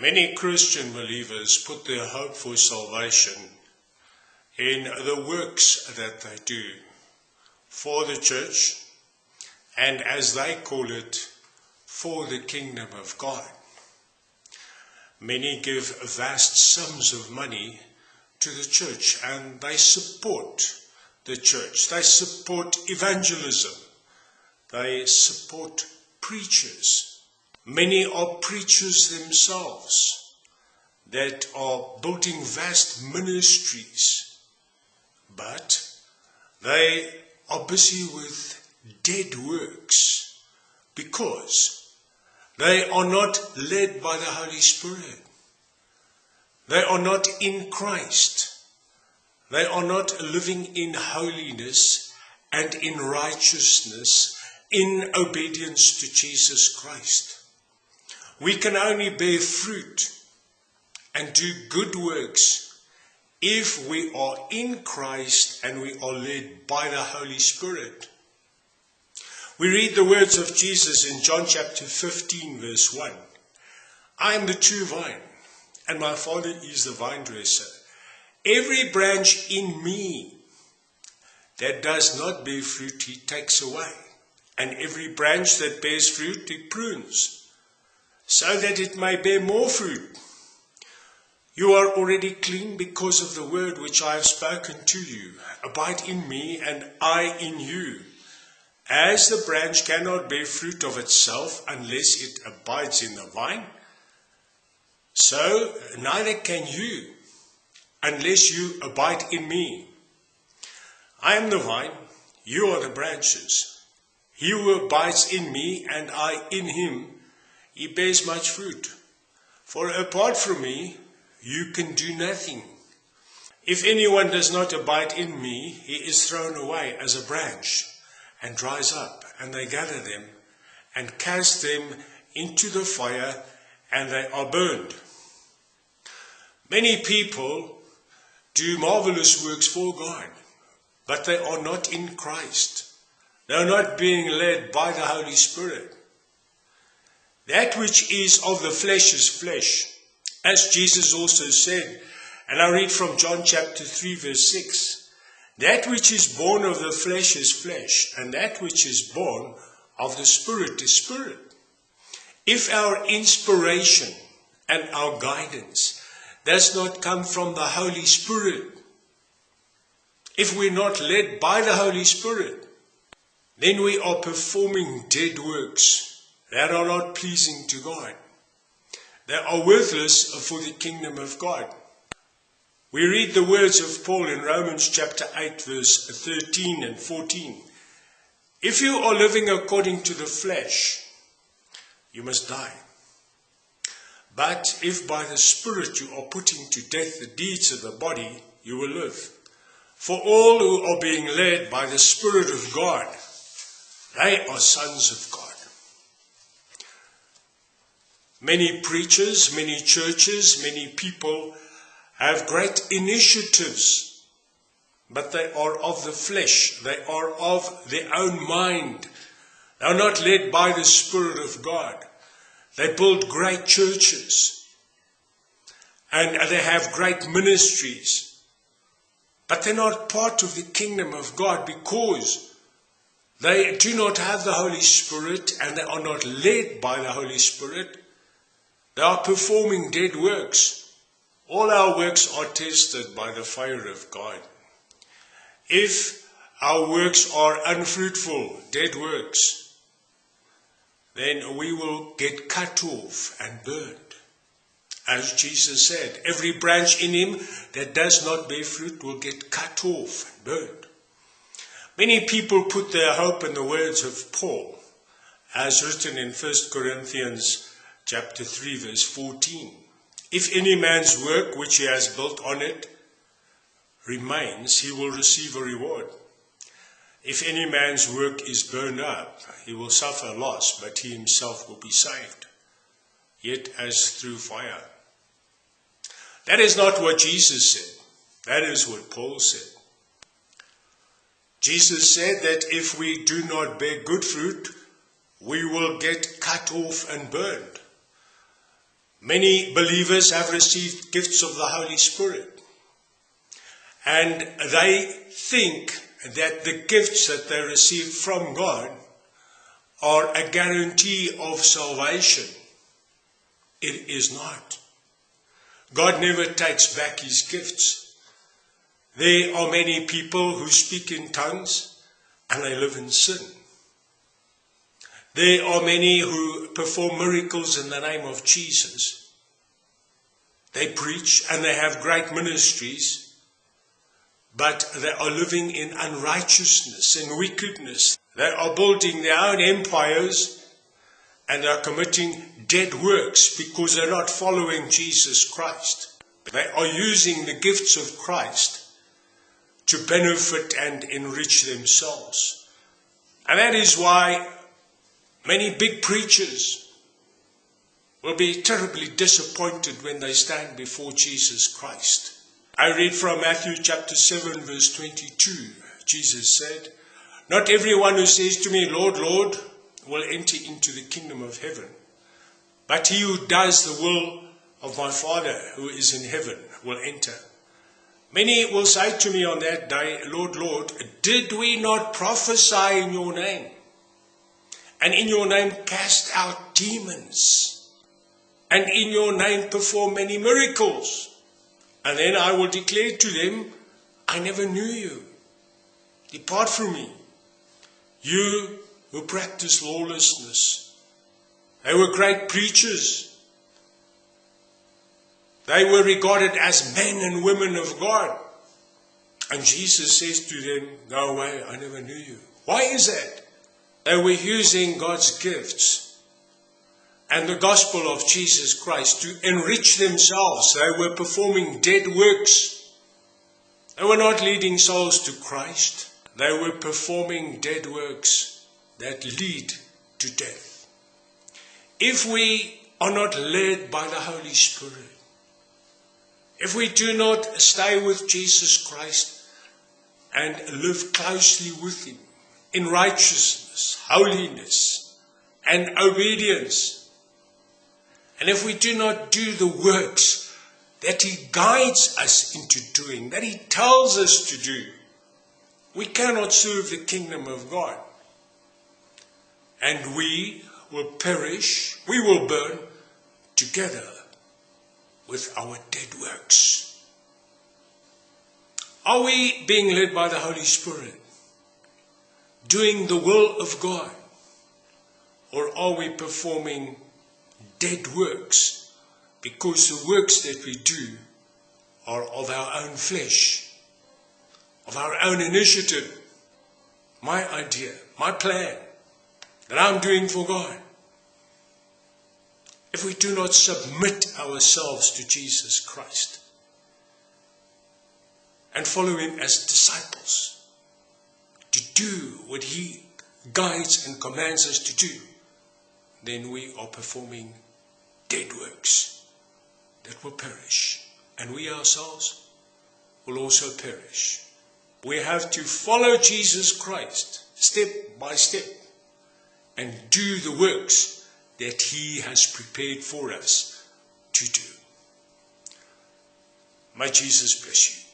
Many Christian believers put their hope for salvation in the works that they do for the church and, as they call it, for the kingdom of God. Many give vast sums of money to the church and they support the church. They support evangelism. They support preachers. Many are preachers themselves that are building vast ministries, but they are busy with dead works because they are not led by the Holy Spirit. They are not in Christ. They are not living in holiness and in righteousness, in obedience to Jesus Christ. We can only bear fruit and do good works if we are in Christ and we are led by the Holy Spirit. We read the words of Jesus in John chapter 15, verse 1. I am the true vine and my Father is the vine dresser. Every branch in me that does not bear fruit, he takes away. And every branch that bears fruit, he prunes, so that it may bear more fruit. You are already clean because of the word which I have spoken to you. Abide in me, and I in you. As the branch cannot bear fruit of itself unless it abides in the vine, so neither can you unless you abide in me. I am the vine, you are the branches. He who abides in me and I in him, he bears much fruit. For apart from me, you can do nothing. If anyone does not abide in me, he is thrown away as a branch and dries up, and they gather them and cast them into the fire, and they are burned. Many people do marvelous works for God, but they are not in Christ. They are not being led by the Holy Spirit. That which is of the flesh is flesh, as Jesus also said, and I read from John chapter 3, verse 6. That which is born of the flesh is flesh, and that which is born of the Spirit is spirit. If our inspiration and our guidance does not come from the Holy Spirit, if we're not led by the Holy Spirit, then we are performing dead works that are not pleasing to God. They are worthless for the kingdom of God. We read the words of Paul in Romans chapter 8, verse 13 and 14. If you are living according to the flesh, you must die. But if by the Spirit you are putting to death the deeds of the body, you will live. For all who are being led by the Spirit of God, they are sons of God. Many preachers, many churches, many people have great initiatives, but they are of the flesh. They are of their own mind. They are not led by the Spirit of God. They build great churches and they have great ministries. But they're not part of the kingdom of God because they do not have the Holy Spirit and they are not led by the Holy Spirit. They are performing dead works. All our works are tested by the fire of God. If our works are unfruitful, dead works, then we will get cut off and burned. As Jesus said, every branch in him that does not bear fruit will get cut off and burned. Many people put their hope in the words of Paul, as written in 1 Corinthians chapter 3 verse 14. If any man's work which he has built on it remains, he will receive a reward. If any man's work is burned up, he will suffer loss, but he himself will be saved, yet as through fire. That is not what Jesus said. That is what Paul said. Jesus said that if we do not bear good fruit, we will get cut off and burned. Many believers have received gifts of the Holy Spirit. And they think that the gifts that they receive from God are a guarantee of salvation. It is not. God never takes back his gifts. There are many people who speak in tongues and they live in sin. There are many who perform miracles in the name of Jesus. They preach and they have great ministries, but they are living in unrighteousness and wickedness. They are building their own empires and are committing dead works because they're not following Jesus Christ. They are using the gifts of Christ to benefit and enrich themselves. And that is why many big preachers will be terribly disappointed when they stand before Jesus Christ. I read from Matthew chapter 7, verse 22. Jesus said, Not everyone who says to me, Lord, Lord, will enter into the kingdom of heaven. But he who does the will of my Father who is in heaven will enter. Many will say to me on that day, Lord, Lord, did we not prophesy in your name? And in your name cast out demons? And in your name perform many miracles? And then I will declare to them, I never knew you. Depart from me. You who practice lawlessness. They were great preachers. They were regarded as men and women of God. And Jesus says to them, Go away, I never knew you. Why is that? They were using God's gifts and the gospel of Jesus Christ to enrich themselves. They were performing dead works. They were not leading souls to Christ. They were performing dead works that lead to death. If we are not led by the Holy Spirit, if we do not stay with Jesus Christ and live closely with Him in righteousness, holiness, and obedience, and if we do not do the works that He guides us into doing, that He tells us to do, we cannot serve the kingdom of God and we will perish, we will burn together with our dead works. Are we being led by the Holy Spirit? Doing the will of God? Or are we performing dead works because the works that we do are of our own flesh, of our own initiative, my idea, my plan? that I'm doing for God. If we do not submit ourselves to Jesus Christ and follow Him as disciples to do what He guides and commands us to do, then we are performing dead works that will perish. And we ourselves will also perish. We have to follow Jesus Christ step by step and do the works that He has prepared for us to do. May Jesus bless you.